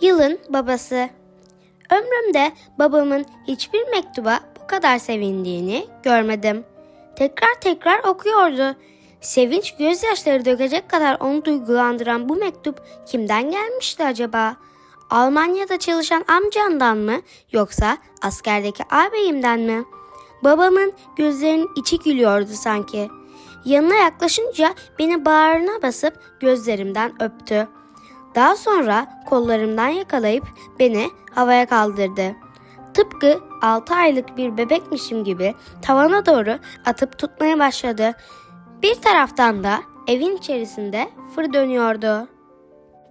Yılın babası. Ömrümde babamın hiçbir mektuba bu kadar sevindiğini görmedim. Tekrar tekrar okuyordu. Sevinç gözyaşları dökecek kadar onu duygulandıran bu mektup kimden gelmişti acaba? Almanya'da çalışan amcandan mı yoksa askerdeki ağabeyimden mi? Babamın gözlerinin içi gülüyordu sanki. Yanına yaklaşınca beni bağrına basıp gözlerimden öptü. Daha sonra kollarımdan yakalayıp beni havaya kaldırdı. Tıpkı 6 aylık bir bebekmişim gibi tavana doğru atıp tutmaya başladı. Bir taraftan da evin içerisinde fır dönüyordu.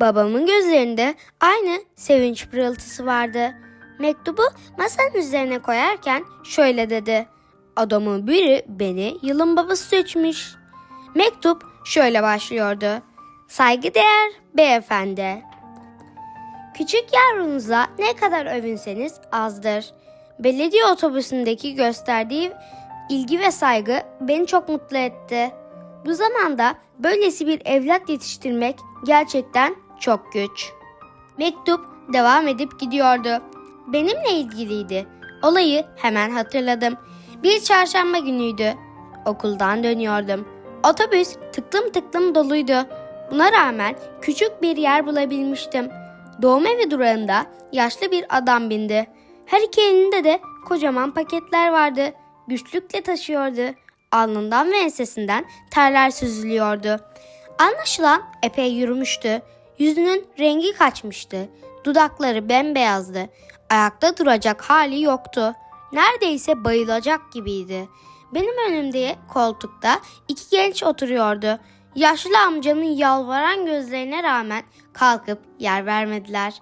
Babamın gözlerinde aynı sevinç pırıltısı vardı. Mektubu masanın üzerine koyarken şöyle dedi. Adamın biri beni yılın babası seçmiş. Mektup şöyle başlıyordu. Saygıdeğer beyefendi. Küçük yavrunuza ne kadar övünseniz azdır. Belediye otobüsündeki gösterdiği ilgi ve saygı beni çok mutlu etti. Bu zamanda böylesi bir evlat yetiştirmek gerçekten çok güç. Mektup devam edip gidiyordu. Benimle ilgiliydi. Olayı hemen hatırladım. Bir çarşamba günüydü. Okuldan dönüyordum. Otobüs tıklım tıklım doluydu. Buna rağmen küçük bir yer bulabilmiştim. Doğum evi durağında yaşlı bir adam bindi. Her iki elinde de kocaman paketler vardı. Güçlükle taşıyordu. Alnından ve ensesinden terler süzülüyordu. Anlaşılan epey yürümüştü. Yüzünün rengi kaçmıştı. Dudakları bembeyazdı. Ayakta duracak hali yoktu. Neredeyse bayılacak gibiydi. Benim önümde koltukta iki genç oturuyordu. Yaşlı amcanın yalvaran gözlerine rağmen kalkıp yer vermediler.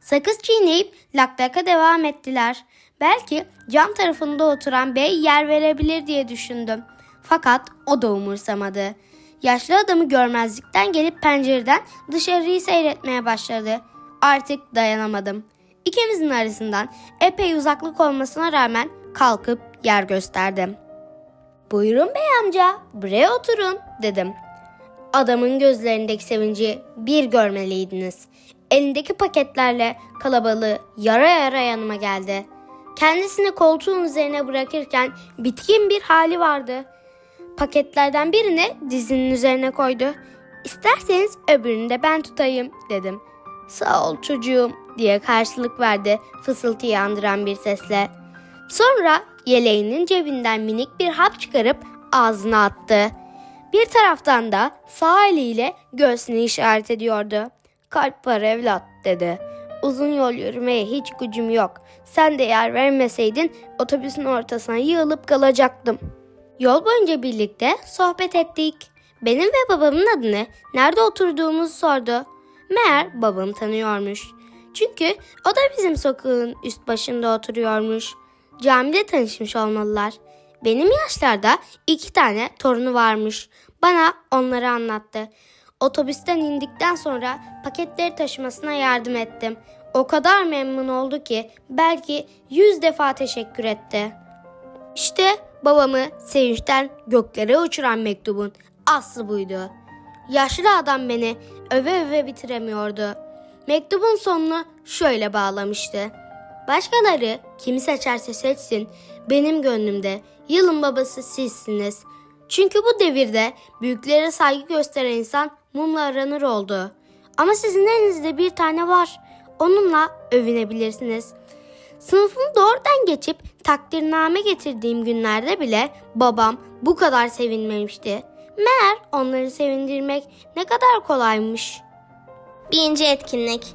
Sakız çiğneyip laklaka devam ettiler. Belki cam tarafında oturan bey yer verebilir diye düşündüm. Fakat o da umursamadı. Yaşlı adamı görmezlikten gelip pencereden dışarıyı seyretmeye başladı. Artık dayanamadım. İkimizin arasından epey uzaklık olmasına rağmen kalkıp yer gösterdim. Buyurun bey amca, buraya oturun dedim. Adamın gözlerindeki sevinci bir görmeliydiniz. Elindeki paketlerle kalabalığı yara yara yanıma geldi. Kendisini koltuğun üzerine bırakırken bitkin bir hali vardı. Paketlerden birini dizinin üzerine koydu. İsterseniz öbürünü de ben tutayım dedim. Sağ ol çocuğum diye karşılık verdi fısıltıyı andıran bir sesle. Sonra yeleğinin cebinden minik bir hap çıkarıp ağzına attı. Bir taraftan da sağ eliyle göğsünü işaret ediyordu. Kalp var evlat dedi. Uzun yol yürümeye hiç gücüm yok. Sen de yer vermeseydin otobüsün ortasına yığılıp kalacaktım. Yol boyunca birlikte sohbet ettik. Benim ve babamın adını, nerede oturduğumuzu sordu. Meğer babam tanıyormuş. Çünkü o da bizim sokağın üst başında oturuyormuş. Camide tanışmış olmalılar. Benim yaşlarda iki tane torunu varmış. Bana onları anlattı. Otobüsten indikten sonra paketleri taşımasına yardım ettim. O kadar memnun oldu ki belki yüz defa teşekkür etti. İşte babamı sevinçten göklere uçuran mektubun aslı buydu. Yaşlı adam beni öve öve bitiremiyordu. Mektubun sonunu şöyle bağlamıştı. Başkaları kimi seçerse seçsin benim gönlümde yılın babası sizsiniz. Çünkü bu devirde büyüklere saygı gösteren insan mumla aranır oldu. Ama sizin elinizde bir tane var. Onunla övünebilirsiniz. Sınıfımı doğrudan geçip takdirname getirdiğim günlerde bile babam bu kadar sevinmemişti. Meğer onları sevindirmek ne kadar kolaymış. Birinci etkinlik.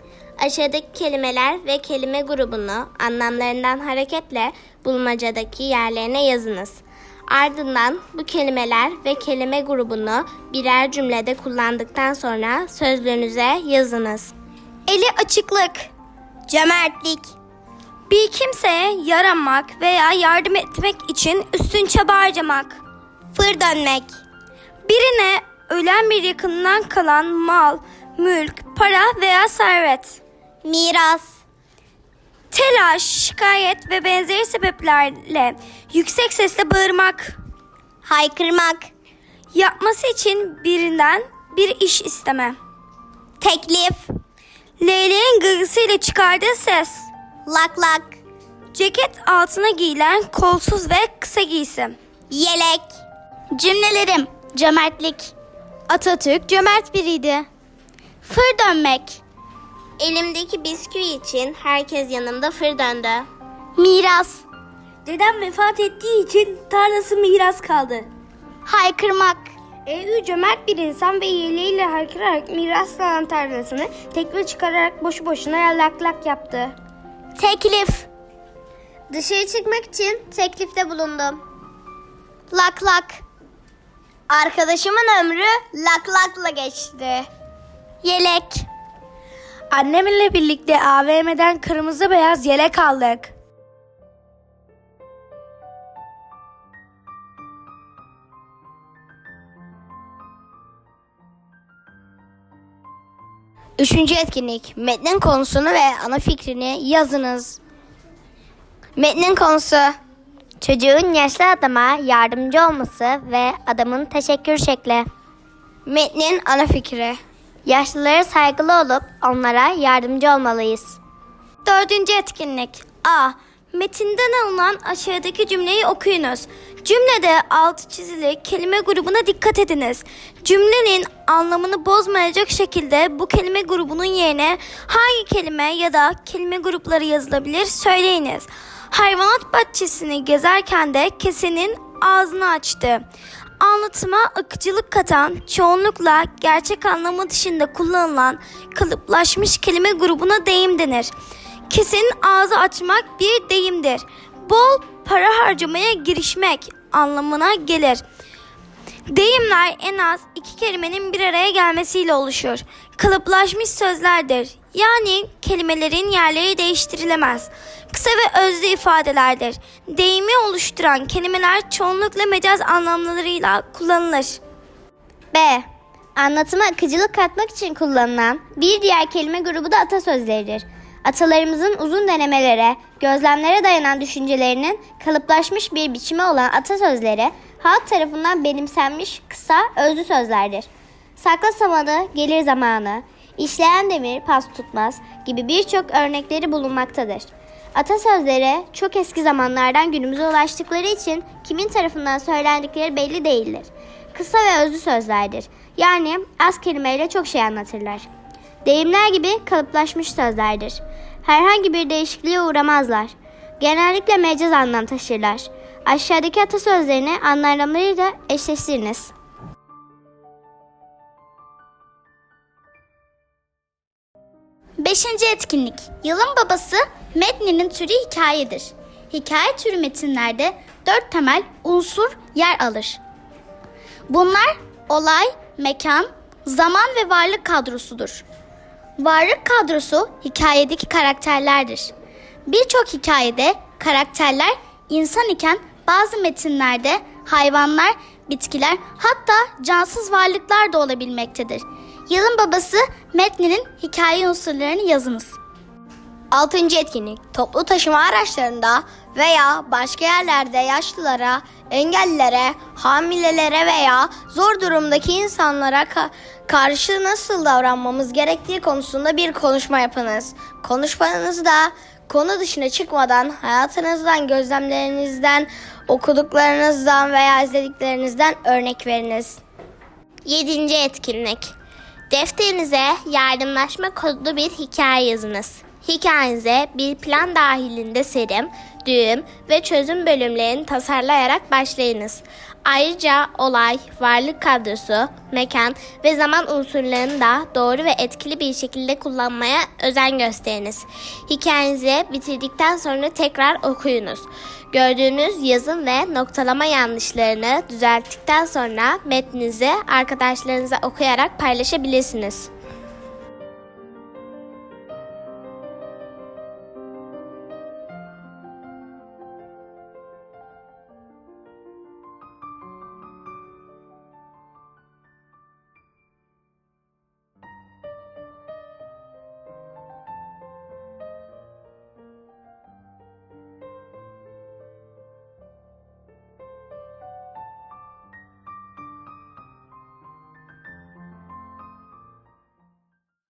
Aşağıdaki kelimeler ve kelime grubunu anlamlarından hareketle bulmacadaki yerlerine yazınız. Ardından bu kelimeler ve kelime grubunu birer cümlede kullandıktan sonra sözlüğünüze yazınız. Eli açıklık, cömertlik. Bir kimseye yaramak veya yardım etmek için üstün çaba harcamak. Fır dönmek. Birine ölen bir yakından kalan mal, mülk, para veya servet. Miras, Telaş, şikayet ve benzeri sebeplerle yüksek sesle bağırmak. haykırmak, Yapması için birinden bir iş isteme. teklif, Leyleğin gırgısıyla çıkardığı ses. Lak lak. Ceket altına giyilen kolsuz ve kısa giysim. Yelek. Cümlelerim. Cömertlik. Atatürk cömert biriydi. Fır dönmek. Elimdeki bisküvi için herkes yanımda fır döndü. Miras. Dedem vefat ettiği için tarlası miras kaldı. Haykırmak. Eylül cömert bir insan ve yeleğiyle haykırarak miraslanan tarlasını tekme çıkararak boşu boşuna lak lak yaptı. Teklif. Dışarı çıkmak için teklifte bulundum. Lak lak. Arkadaşımın ömrü lak lakla geçti. Yelek. Annemle birlikte AVM'den kırmızı beyaz yelek aldık. Üçüncü etkinlik. Metnin konusunu ve ana fikrini yazınız. Metnin konusu. Çocuğun yaşlı adama yardımcı olması ve adamın teşekkür şekli. Metnin ana fikri. Yaşlılara saygılı olup onlara yardımcı olmalıyız. Dördüncü etkinlik. A. Metinden alınan aşağıdaki cümleyi okuyunuz. Cümlede altı çizili kelime grubuna dikkat ediniz. Cümlenin anlamını bozmayacak şekilde bu kelime grubunun yerine hangi kelime ya da kelime grupları yazılabilir söyleyiniz. Hayvanat bahçesini gezerken de kesenin ağzını açtı. Anlatıma akıcılık katan, çoğunlukla gerçek anlamı dışında kullanılan kalıplaşmış kelime grubuna deyim denir. Kesenin ağzı açmak bir deyimdir. Bol para harcamaya girişmek anlamına gelir. Deyimler en az iki kelimenin bir araya gelmesiyle oluşur. Kalıplaşmış sözlerdir. Yani kelimelerin yerleri değiştirilemez. Kısa ve özlü ifadelerdir. Deyimi oluşturan kelimeler çoğunlukla mecaz anlamlarıyla kullanılır. B. Anlatıma akıcılık katmak için kullanılan bir diğer kelime grubu da atasözleridir. Atalarımızın uzun denemelere, gözlemlere dayanan düşüncelerinin kalıplaşmış bir biçimi olan atasözleri halk tarafından benimsenmiş kısa özlü sözlerdir. Sakla samanı, gelir zamanı, işleyen demir pas tutmaz gibi birçok örnekleri bulunmaktadır. Atasözleri çok eski zamanlardan günümüze ulaştıkları için kimin tarafından söylendikleri belli değildir. Kısa ve özlü sözlerdir. Yani az kelimeyle çok şey anlatırlar. Deyimler gibi kalıplaşmış sözlerdir. Herhangi bir değişikliğe uğramazlar. Genellikle mecaz anlam taşırlar. Aşağıdaki atasözlerini anlamlarıyla eşleştiriniz. Beşinci etkinlik. Yılın babası metninin türü hikayedir. Hikaye türü metinlerde dört temel unsur yer alır. Bunlar olay, mekan, zaman ve varlık kadrosudur. Varlık kadrosu hikayedeki karakterlerdir. Birçok hikayede karakterler insan iken bazı metinlerde hayvanlar, bitkiler hatta cansız varlıklar da olabilmektedir. Yılın babası metninin hikaye unsurlarını yazınız. Altıncı etkinlik. Toplu taşıma araçlarında veya başka yerlerde yaşlılara, engellilere, hamilelere veya zor durumdaki insanlara ka- karşı nasıl davranmamız gerektiği konusunda bir konuşma yapınız. Konuşmanızda konu dışına çıkmadan hayatınızdan, gözlemlerinizden, okuduklarınızdan veya izlediklerinizden örnek veriniz. Yedinci etkinlik. Defterinize yardımlaşma kodlu bir hikaye yazınız. Hikayenize bir plan dahilinde serim, düğüm ve çözüm bölümlerini tasarlayarak başlayınız. Ayrıca olay, varlık kadrosu, mekan ve zaman unsurlarını da doğru ve etkili bir şekilde kullanmaya özen gösteriniz. Hikayenizi bitirdikten sonra tekrar okuyunuz. Gördüğünüz yazım ve noktalama yanlışlarını düzelttikten sonra metninizi arkadaşlarınıza okuyarak paylaşabilirsiniz.